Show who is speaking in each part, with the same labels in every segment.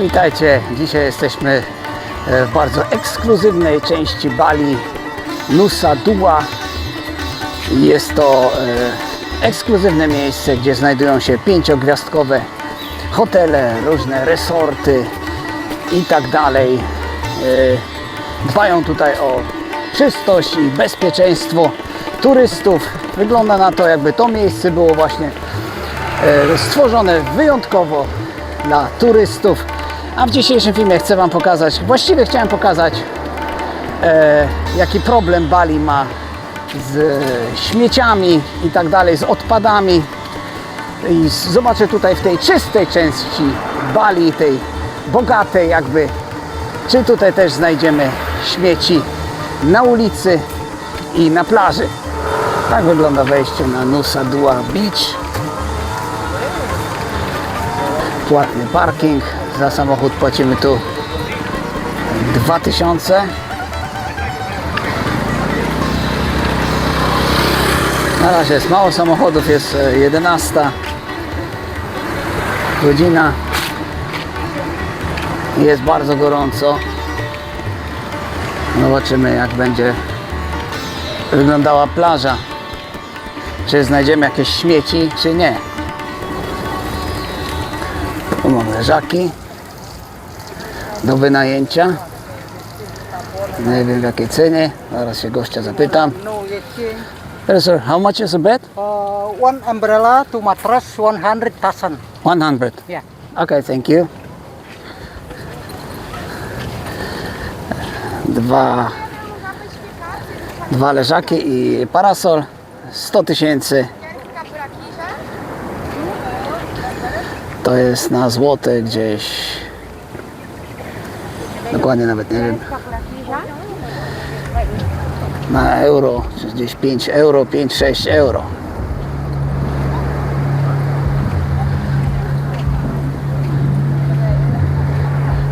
Speaker 1: Witajcie. Dzisiaj jesteśmy e, w bardzo ekskluzywnej części Bali Nusa Dua. Jest to e, ekskluzywne miejsce, gdzie znajdują się pięciogwiazdkowe hotele, różne resorty i tak dalej. E, Dbają tutaj o czystość i bezpieczeństwo turystów. Wygląda na to, jakby to miejsce było właśnie stworzone wyjątkowo dla turystów. A w dzisiejszym filmie chcę Wam pokazać, właściwie chciałem pokazać, e, jaki problem Bali ma z e, śmieciami i tak dalej, z odpadami. I zobaczę tutaj w tej czystej części Bali, tej bogatej jakby, czy tutaj też znajdziemy śmieci na ulicy i na plaży. Tak wygląda wejście na Nusa Dua Beach. Płatny parking. Za samochód płacimy tu 2000. Na razie jest mało samochodów, jest e, 11 godzina. Jest bardzo gorąco. Zobaczymy jak będzie wyglądała plaża. Czy znajdziemy jakieś śmieci, czy nie. Tu mam leżaki do wynajęcia. Nie wiem w jakiej cenie. Zaraz się gościa zapytam. Sir, how much is a bed?
Speaker 2: Uh, one umbrella, two mattress, 100,000.
Speaker 1: 100.
Speaker 2: Yeah.
Speaker 1: Okay, thank you. Dwa, dwa leżaki i parasol. 100 tysięcy. To jest na złote gdzieś. Dokładnie nawet nie wiem. Na euro, gdzieś 5 euro, 5-6 euro.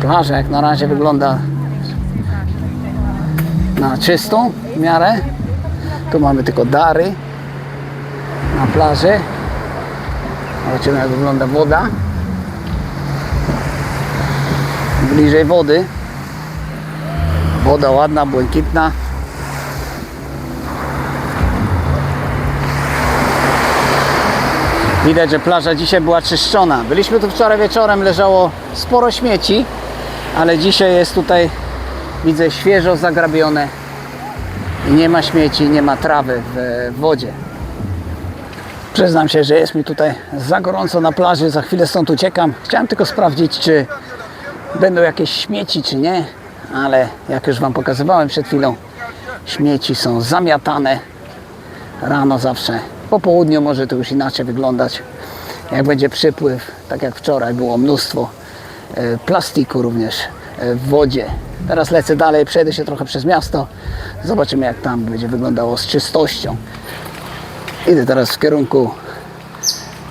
Speaker 1: Plaża jak na razie wygląda na czystą w miarę. Tu mamy tylko dary na plaży. Zobaczymy jak wygląda woda. Bliżej wody. Woda ładna, błękitna. Widać, że plaża dzisiaj była czyszczona. Byliśmy tu wczoraj wieczorem, leżało sporo śmieci, ale dzisiaj jest tutaj, widzę, świeżo zagrabione. I nie ma śmieci, nie ma trawy w wodzie. Przyznam się, że jest mi tutaj za gorąco na plaży, za chwilę stąd uciekam. Chciałem tylko sprawdzić, czy będą jakieś śmieci, czy nie, ale jak już Wam pokazywałem przed chwilą, śmieci są zamiatane rano zawsze. Po południu może to już inaczej wyglądać. Jak będzie przypływ, tak jak wczoraj było mnóstwo e, plastiku również e, w wodzie. Teraz lecę dalej, przejdę się trochę przez miasto. Zobaczymy jak tam będzie wyglądało z czystością. Idę teraz w kierunku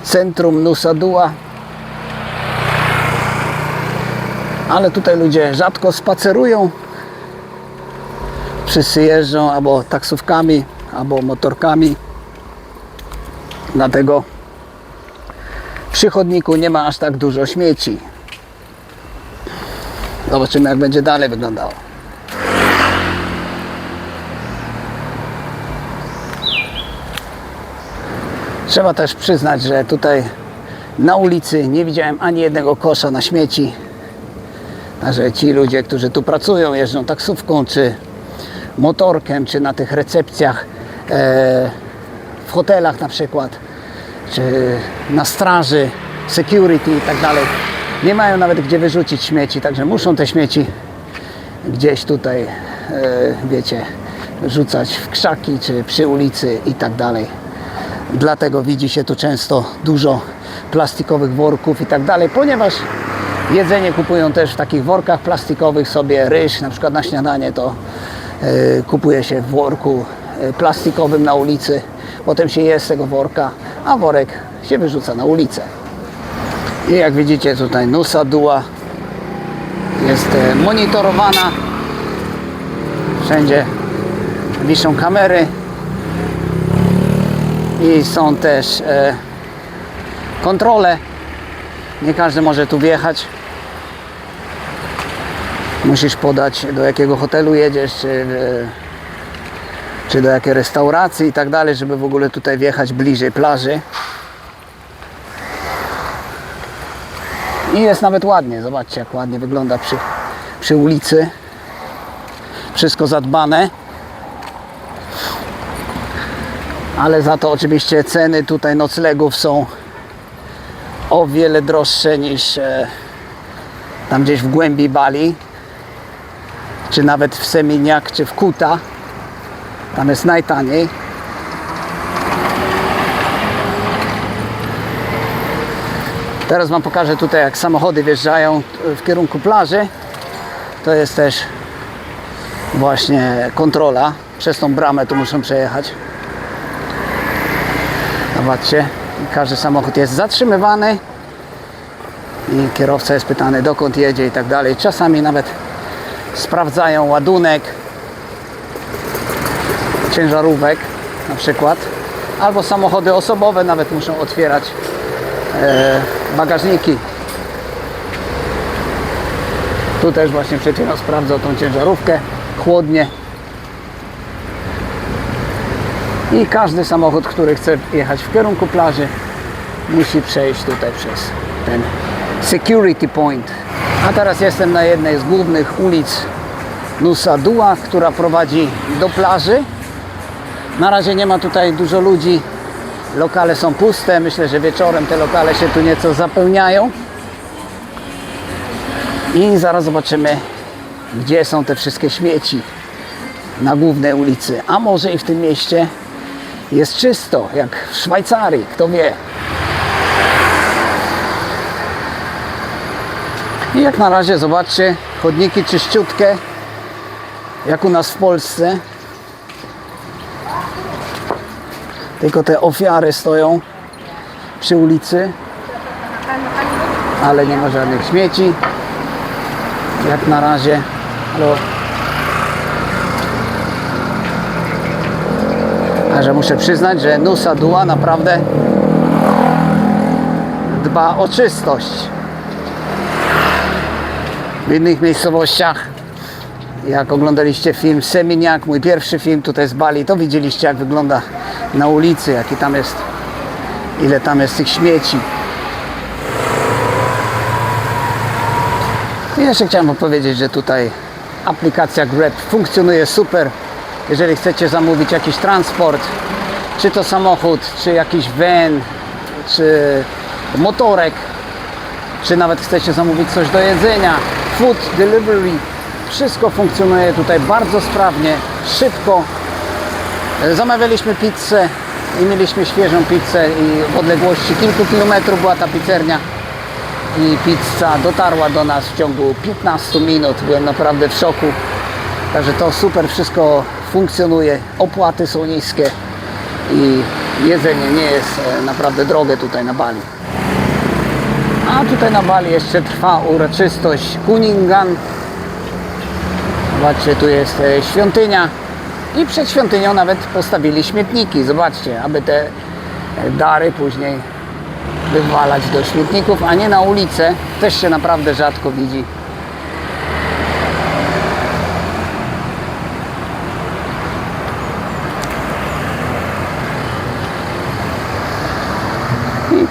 Speaker 1: centrum Nusa Dua. Ale tutaj ludzie rzadko spacerują. Wszyscy jeżdżą albo taksówkami, albo motorkami. Dlatego przy chodniku nie ma aż tak dużo śmieci. Zobaczymy jak będzie dalej wyglądało. Trzeba też przyznać, że tutaj na ulicy nie widziałem ani jednego kosza na śmieci. Także ci ludzie, którzy tu pracują, jeżdżą taksówką, czy motorkiem, czy na tych recepcjach e, w hotelach na przykład, czy na straży, security i tak dalej, nie mają nawet gdzie wyrzucić śmieci, także muszą te śmieci gdzieś tutaj, e, wiecie, rzucać w krzaki, czy przy ulicy i tak dalej. Dlatego widzi się tu często dużo plastikowych worków i tak dalej, ponieważ jedzenie kupują też w takich workach plastikowych sobie, ryż na przykład na śniadanie to e, kupuje się w worku e, plastikowym na ulicy, potem się je z tego worka, a worek się wyrzuca na ulicę. I jak widzicie tutaj Nusa Dua jest e, monitorowana. Wszędzie wiszą kamery i są też kontrole. Nie każdy może tu wjechać. Musisz podać do jakiego hotelu jedziesz, czy, e, czy do jakiej restauracji i tak dalej, żeby w ogóle tutaj wjechać bliżej plaży. I jest nawet ładnie, zobaczcie jak ładnie wygląda przy, przy ulicy. Wszystko zadbane. Ale za to oczywiście ceny tutaj noclegów są o wiele droższe niż e, tam gdzieś w głębi Bali, czy nawet w Seminiak, czy w Kuta. Tam jest najtaniej. Teraz Wam pokażę tutaj, jak samochody wjeżdżają w kierunku plaży. To jest też właśnie kontrola. Przez tą bramę tu muszą przejechać. Zobaczcie, każdy samochód jest zatrzymywany i kierowca jest pytany dokąd jedzie i tak dalej. Czasami nawet sprawdzają ładunek ciężarówek na przykład albo samochody osobowe nawet muszą otwierać e, bagażniki. Tu też właśnie przed chwilą sprawdzał tą ciężarówkę, chłodnie. I każdy samochód, który chce jechać w kierunku plaży, musi przejść tutaj przez ten security point. A teraz jestem na jednej z głównych ulic Nusa Dua, która prowadzi do plaży. Na razie nie ma tutaj dużo ludzi. Lokale są puste. Myślę, że wieczorem te lokale się tu nieco zapełniają. I zaraz zobaczymy, gdzie są te wszystkie śmieci na głównej ulicy. A może i w tym mieście jest czysto, jak w Szwajcarii, kto wie. I jak na razie zobaczcie, chodniki czyściutkie, jak u nas w Polsce. Tylko te ofiary stoją przy ulicy, ale nie ma żadnych śmieci. Jak na razie. Halo. Że muszę przyznać, że Nusa Dua naprawdę dba o czystość. W innych miejscowościach, jak oglądaliście film Seminiak, mój pierwszy film tutaj z Bali, to widzieliście jak wygląda na ulicy, jaki tam jest, ile tam jest tych śmieci. I jeszcze chciałem powiedzieć, że tutaj aplikacja Grab funkcjonuje super. Jeżeli chcecie zamówić jakiś transport, czy to samochód, czy jakiś van, czy motorek, czy nawet chcecie zamówić coś do jedzenia, food delivery, wszystko funkcjonuje tutaj bardzo sprawnie, szybko. Zamawialiśmy pizzę i mieliśmy świeżą pizzę i w odległości kilku kilometrów była ta pizzernia i pizza dotarła do nas w ciągu 15 minut. Byłem naprawdę w szoku. Także to super wszystko funkcjonuje, opłaty są niskie i jedzenie nie jest e, naprawdę drogie tutaj na Bali. A tutaj na Bali jeszcze trwa uroczystość Kuningan. Zobaczcie, tu jest e, świątynia i przed świątynią nawet postawili śmietniki. Zobaczcie, aby te e, dary później wywalać do śmietników, a nie na ulicę. Też się naprawdę rzadko widzi.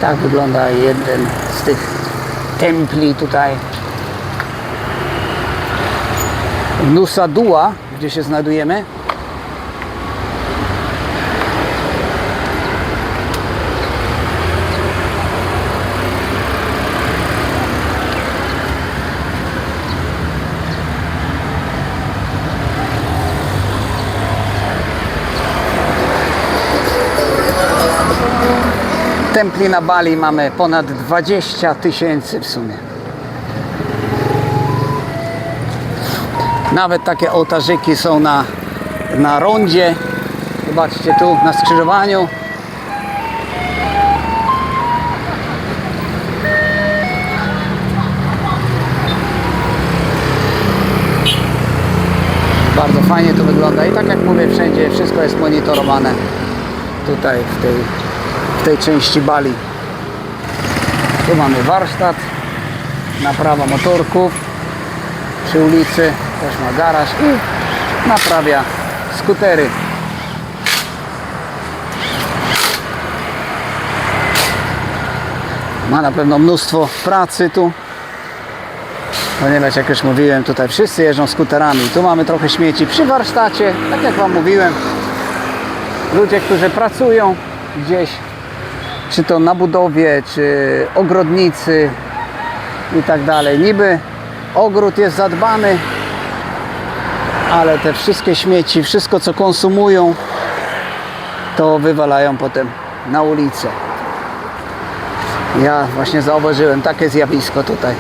Speaker 1: Tak wygląda jeden z tych templi tutaj. Nusa Dua, gdzie się znajdujemy. Templi na Bali mamy ponad 20 tysięcy w sumie. Nawet takie ołtarzyki są na, na rondzie. Zobaczcie tu na skrzyżowaniu. Bardzo fajnie to wygląda i tak jak mówię wszędzie wszystko jest monitorowane tutaj w tej, w tej części Bali. Tu mamy warsztat, naprawa motorków. przy ulicy, też ma garaż i naprawia skutery. Ma na pewno mnóstwo pracy tu, ponieważ jak już mówiłem, tutaj wszyscy jeżdżą skuterami. Tu mamy trochę śmieci przy warsztacie, tak jak Wam mówiłem. Ludzie, którzy pracują gdzieś, czy to na budowie, czy ogrodnicy i tak dalej. Niby ogród jest zadbany, ale te wszystkie śmieci, wszystko co konsumują, to wywalają potem na ulicę. Ja właśnie zauważyłem takie zjawisko tutaj,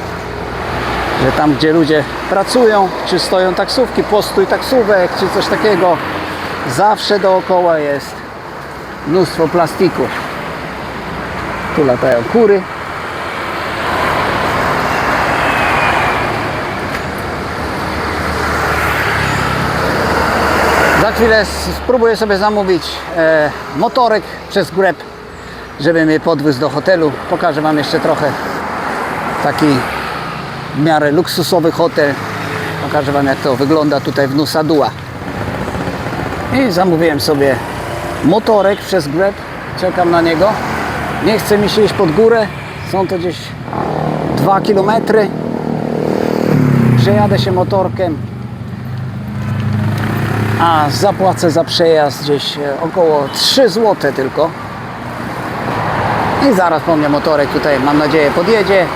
Speaker 1: że tam gdzie ludzie pracują, czy stoją taksówki, postój taksówek, czy coś takiego, zawsze dookoła jest mnóstwo plastiku. Tu latają kury. Za chwilę spróbuję sobie zamówić e, motorek przez Grab, żeby mnie podwiózł do hotelu. Pokażę Wam jeszcze trochę taki w miarę luksusowy hotel. Pokażę Wam jak to wygląda tutaj w Nusa Dua. I zamówiłem sobie motorek przez Grab. Czekam na niego. Nie chce mi się iść pod górę. Są to gdzieś 2 km. Przejadę się motorkiem. A zapłacę za przejazd gdzieś e, około 3 zł tylko. I zaraz po mnie motorek tutaj mam nadzieję podjedzie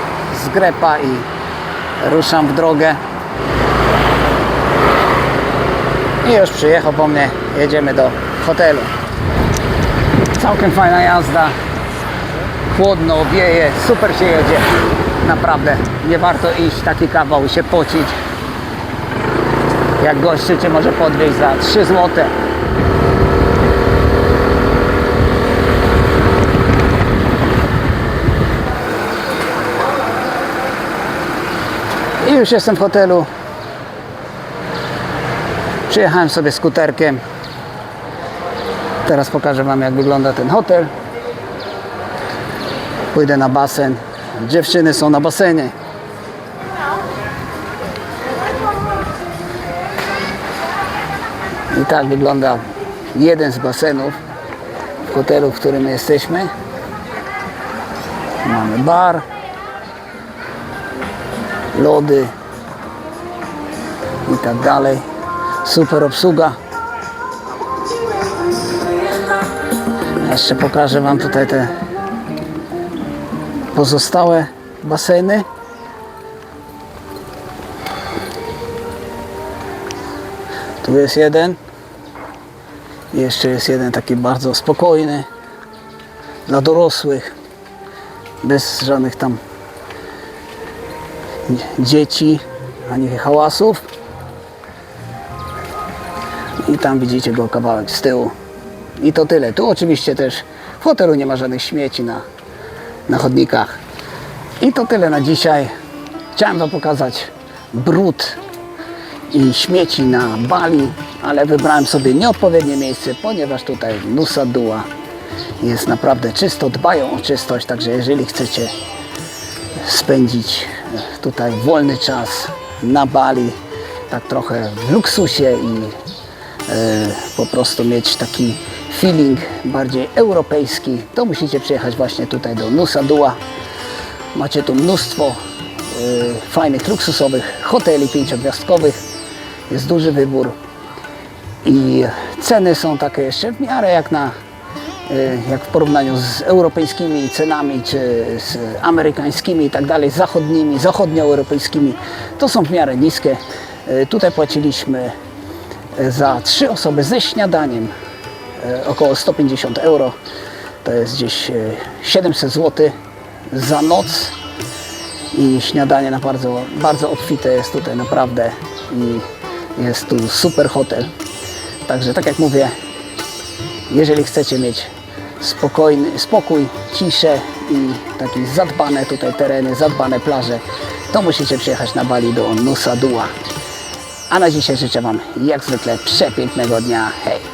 Speaker 1: z grepa i ruszam w drogę. I już przyjechał po mnie, jedziemy do hotelu. Całkiem fajna jazda. Chłodno, wieje, super się jedzie. Naprawdę, nie warto iść taki kawał się pocić. Jak gościu Cię może podwieźć za 3 zł. I już jestem w hotelu. Przyjechałem sobie skuterkiem. Teraz pokażę Wam jak wygląda ten hotel. Pójdę na basen. Dziewczyny są na basenie. I tak wygląda jeden z basenów w hotelu, w którym jesteśmy. Mamy bar, lody i tak dalej. Super obsługa. Jeszcze pokażę Wam tutaj te pozostałe baseny. Tu jest jeden. Jeszcze jest jeden taki bardzo spokojny dla dorosłych, bez żadnych tam dzieci ani hałasów. I tam widzicie go kawałek z tyłu. I to tyle. Tu oczywiście też w hotelu nie ma żadnych śmieci na, na chodnikach. I to tyle na dzisiaj. Chciałem Wam pokazać brud i śmieci na Bali, ale wybrałem sobie nieodpowiednie miejsce, ponieważ tutaj Nusa Dua jest naprawdę czysto, dbają o czystość, także jeżeli chcecie spędzić tutaj wolny czas na Bali, tak trochę w luksusie i e, po prostu mieć taki feeling bardziej europejski, to musicie przyjechać właśnie tutaj do Nusa Dua. Macie tu mnóstwo e, fajnych, luksusowych hoteli pięciogwiazdkowych. Jest duży wybór i ceny są takie jeszcze w miarę jak na y, jak w porównaniu z europejskimi cenami, czy z amerykańskimi i tak dalej, zachodnimi, zachodnioeuropejskimi, to są w miarę niskie. Y, Tutaj płaciliśmy y, za trzy osoby ze śniadaniem y, około 150 euro. To jest gdzieś y, 700 zł za noc i śniadanie na bardzo, bardzo obfite jest tutaj naprawdę i jest tu super hotel. Także tak jak mówię, jeżeli chcecie mieć spokojny, spokój, ciszę i takie zadbane tutaj tereny, zadbane plaże, to musicie przyjechać na Bali do Nusa Dua. A na dzisiaj życzę Wam jak zwykle przepięknego dnia. Hej!